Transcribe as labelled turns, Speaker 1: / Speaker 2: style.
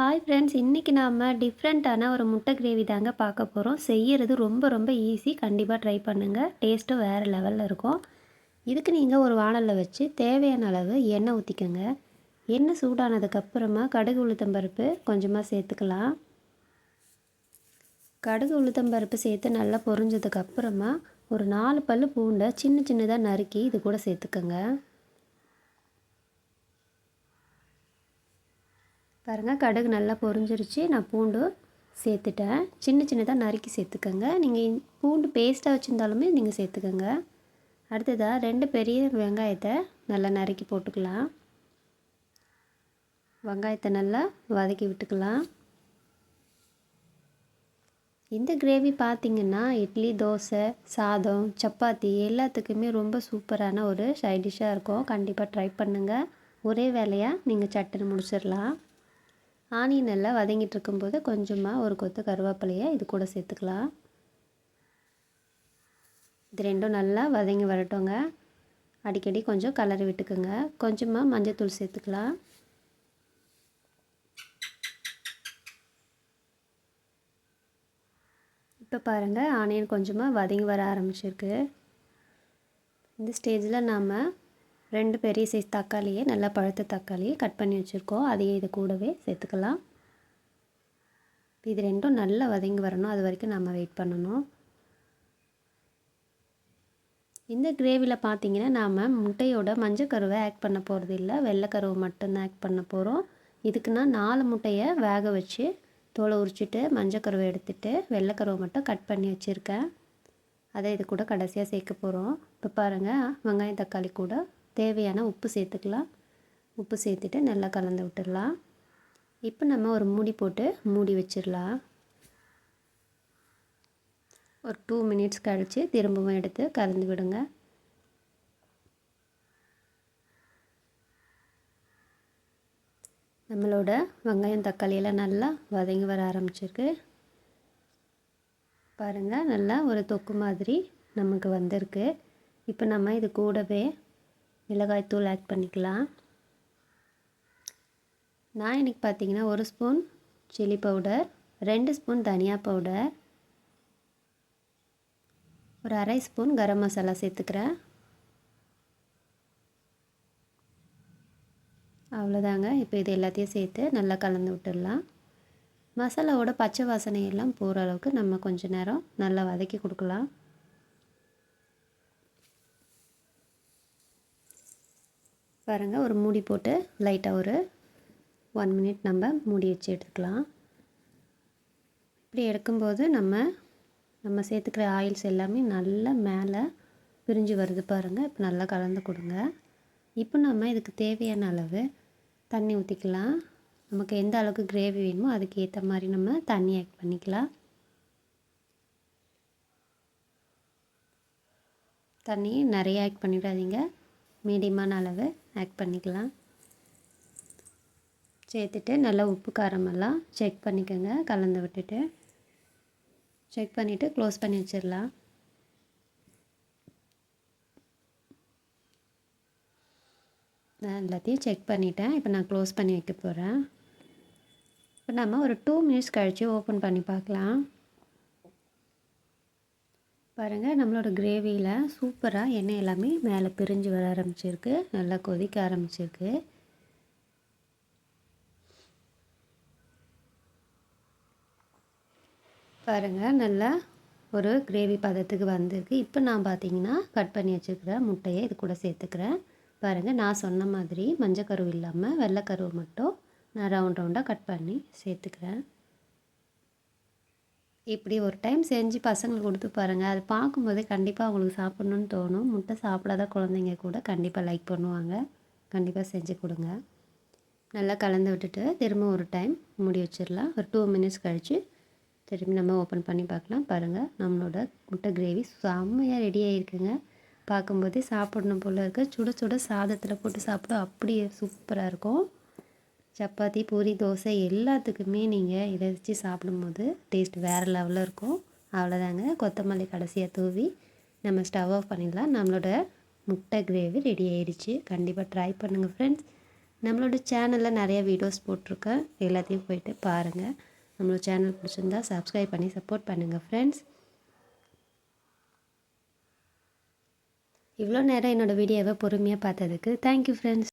Speaker 1: Hi friends இன்றைக்கி நாம் டிஃப்ரெண்ட்டான ஒரு முட்டை கிரேவி தாங்க பார்க்க போகிறோம் செய்கிறது ரொம்ப ரொம்ப ஈஸி கண்டிப்பாக ட்ரை பண்ணுங்கள் டேஸ்ட்டும் வேறு லெவலில் இருக்கும். இதுக்கு நீங்கள் ஒரு வானலில் வச்சு தேவையான அளவு எண்ணெய் ஊற்றிக்கோங்க எண்ணெய் சூடானதுக்கப்புறமா கடுகு உளுத்தம்பருப்பு கொஞ்சமாக சேர்த்துக்கலாம். கடுகு உளுத்தம்பருப்பு சேர்த்து நல்லா பொரிஞ்சதுக்கப்புறமா ஒரு நாலு பல் பூண்டை சின்ன சின்னதாக நறுக்கி இது கூட சேர்த்துக்கோங்க. பாருங்கள் கடுகு நல்லா பொரிஞ்சிருச்சு. நான் பூண்டு சேர்த்துட்டேன். சின்ன சின்னதாக நறுக்கி சேர்த்துக்கோங்க. நீங்கள் பூண்டு பேஸ்ட்டாக வச்சுருந்தாலுமே நீங்கள் சேர்த்துக்கோங்க. அடுத்ததாக ரெண்டு பெரிய வெங்காயத்தை நல்லா நறுக்கி போட்டுக்கலாம். வெங்காயத்தை நல்லா வதக்கி விட்டுக்கலாம். இந்த கிரேவி பார்த்திங்கன்னா இட்லி தோசை சாதம் சப்பாத்தி எல்லாத்துக்குமே ரொம்ப சூப்பரான ஒரு சைடிஷ்ஷாக இருக்கும். கண்டிப்பாக ட்ரை பண்ணுங்கள் ஒரே வேலையாக நீங்கள் சட்டுன்னு முடிச்சிடலாம். ஆனியன் நல்லா வதங்கிட்டு இருக்கும்போது கொஞ்சமாக ஒரு கொத்து கருவேப்பிலையை இது கூட சேர்த்துக்கலாம். இது ரெண்டும் நல்லா வதங்கி வரட்டுங்க அடிக்கடி கொஞ்சம் கலரி விட்டுக்குங்க. கொஞ்சமாக மஞ்சத்தூள் சேர்த்துக்கலாம். இப்போ பாருங்கள் ஆனியன் கொஞ்சமாக வதங்கி வர ஆரம்பிச்சிருக்கு. இந்த ஸ்டேஜில் நாம் ரெண்டு பெரிய சைஸ் தக்காளியை நல்லா பழுத்த தக்காளியை கட் பண்ணி வச்சுருக்கோம். அதையே இது கூடவே சேர்த்துக்கலாம். இது ரெண்டும் நல்லா வதங்கி வரணும். அது வரைக்கும் நம்ம வெயிட் பண்ணணும். இந்த கிரேவியில் பார்த்தீங்கன்னா நாம் முட்டையோட மஞ்சள் கருவை ஆட் பண்ண போகிறது இல்லை. வெள்ளைக்கருவை மட்டும்தான் ஆட் பண்ண போகிறோம் இதுக்குன்னா நாலு முட்டையை வேக வச்சு தோலை உரிச்சிட்டு மஞ்சள் கருவை எடுத்துகிட்டு வெள்ளைக்கருவை மட்டும் கட் பண்ணி வச்சுருக்கேன். அதை இது கூட கடைசியாக சேர்க்க போகிறோம் இப்போ பாருங்கள் வெங்காயம் தக்காளி கூட தேவையான உப்பு சேர்த்துக்கலாம். உப்பு சேர்த்துட்டு நல்லா கலந்து விட்டுடலாம். இப்போ நம்ம ஒரு மூடி போட்டு மூடி வச்சிடலாம். ஒரு டூ மினிட்ஸ் கழித்து திரும்பவும் எடுத்து கலந்து விடுங்க. நம்மளோட வெங்காயம் தக்காளியெல்லாம் நல்லா வதங்கி வர ஆரம்பிச்சிருக்கு. பாருங்கள் நல்லா ஒரு தொக்கு மாதிரி நமக்கு வந்திருக்கு. இப்போ நம்ம இது கூடவே மிளகாய்த்தூள் ஆட் பண்ணிக்கலாம். நான் இன்றைக்கி பார்த்தீங்கன்னா ஒரு ஸ்பூன் சில்லி பவுடர் ரெண்டு ஸ்பூன் தனியா பவுடர் ஒரு அரை ஸ்பூன் கரம் மசாலா சேர்த்துக்கிறேன். அவ்வளோதாங்க இப்போ இது எல்லாத்தையும் சேர்த்து நல்லா கலந்து விட்டுடலாம். மசாலாவோட பச்சை வாசனையெல்லாம் போகிற அளவுக்கு நம்ம கொஞ்சம் நேரம் நல்லா வதக்கி கொடுக்கலாம். பாருங்கள் ஒரு மூடி போட்டு லைட்டாக ஒரு ஒன் மினிட் நம்ம மூடி வச்சு எடுத்துக்கலாம். இப்படி எடுக்கும்போது நம்ம நம்ம சேர்த்துக்கிற ஆயில்ஸ் எல்லாமே நல்லா மேலே பிரிஞ்சு வருது பாருங்கள் இப்போ நல்லா கலந்து கொடுங்க. இப்போ நம்ம இதுக்கு தேவையான அளவு தண்ணி ஊற்றிக்கலாம் நமக்கு எந்த அளவுக்கு கிரேவி வேணுமோ அதுக்கு ஏற்ற மாதிரி நம்ம தண்ணி ஆட் பண்ணிக்கலாம். தண்ணி நிறைய ஆட் பண்ணிடாதீங்க. மீடியமான அளவு ஆட் பண்ணிக்கலாம். சேர்த்துட்டு நல்லா உப்பு காரமெல்லாம் செக் பண்ணிக்கோங்க. கலந்து விட்டுட்டு செக் பண்ணிவிட்டு க்ளோஸ் பண்ணி வச்சிடலாம். நான் எல்லாத்தையும் செக் பண்ணிட்டேன். இப்போ நான் க்ளோஸ் பண்ணி வைக்க போகிறேன் இப்போ நம்ம ஒரு டூ மினிட்ஸ் கழித்து ஓப்பன் பண்ணி பார்க்கலாம். பாருங்கள் நம்மளோட கிரேவியில் சூப்பராக எண்ணெய் எல்லாமே மேலே பிரிஞ்சு வர ஆரம்பிச்சிருக்கு. நல்லா கொதிக்க ஆரம்பிச்சிருக்கு. பாருங்கள் நல்லா ஒரு கிரேவி பதத்துக்கு வந்திருக்கு. இப்போ நான் பார்த்தீங்கன்னா கட் பண்ணி வச்சுருக்கிற முட்டையை இது கூட சேர்த்துக்கிறேன். பாருங்கள் நான் சொன்ன மாதிரி மஞ்சள் கருவு இல்லாமல் வெள்ளைக்கருவு மட்டும் நான் ரவுண்ட் ரவுண்டாக கட் பண்ணி சேர்த்துக்கிறேன். இப்படி ஒரு டைம் செஞ்சு பசங்களுக்கு கொடுத்து பாருங்கள் அது பார்க்கும்போது கண்டிப்பாக அவங்களுக்கு சாப்பிட்ணுன்னு தோணும். முட்டை சாப்பிடாத குழந்தைங்க கூட கண்டிப்பாக லைக் பண்ணுவாங்க. கண்டிப்பாக செஞ்சு கொடுங்க. நல்லா கலந்து விட்டுட்டு திரும்ப ஒரு டைம் மூடி வச்சிடலாம். ஒரு டூ மினிட்ஸ் கழித்து திரும்பி நம்ம ஓப்பன் பண்ணி பார்க்கலாம். பாருங்கள் நம்மளோட முட்டை கிரேவி செம்மையாக ரெடி ஆகிருக்குங்க பார்க்கும்போதே சாப்பிடணும் போல் இருக்குது சுட சுட சாதத்தில் போட்டு சாப்பிட அப்படியே சூப்பராக இருக்கும். சப்பாத்தி பூரி தோசை எல்லாத்துக்குமே நீங்கள் இதை வச்சு சாப்பிடும்போது டேஸ்ட் வேறு லெவலில் இருக்கும். அவ்வளோதாங்க கொத்தமல்லி கடைசியாக தூவி நம்ம ஸ்டவ் ஆஃப் பண்ணிடலாம். நம்மளோட முட்டை கிரேவி ரெடி ஆயிடுச்சு. கண்டிப்பாக ட்ரை பண்ணுங்கள் ஃப்ரெண்ட்ஸ் நம்மளோட சேனலில் நிறையா வீடியோஸ் போட்டிருக்கேன். எல்லாத்தையும் போயிட்டு பாருங்கள் நம்மளோட சேனல் பிடிச்சிருந்தா சப்ஸ்கிரைப் பண்ணி சப்போர்ட் பண்ணுங்கள் ஃப்ரெண்ட்ஸ் இவ்வளோ நேரம் என்னோடய வீடியோவை பொறுமையாக பார்த்ததுக்கு தேங்க்யூ ஃப்ரெண்ட்ஸ்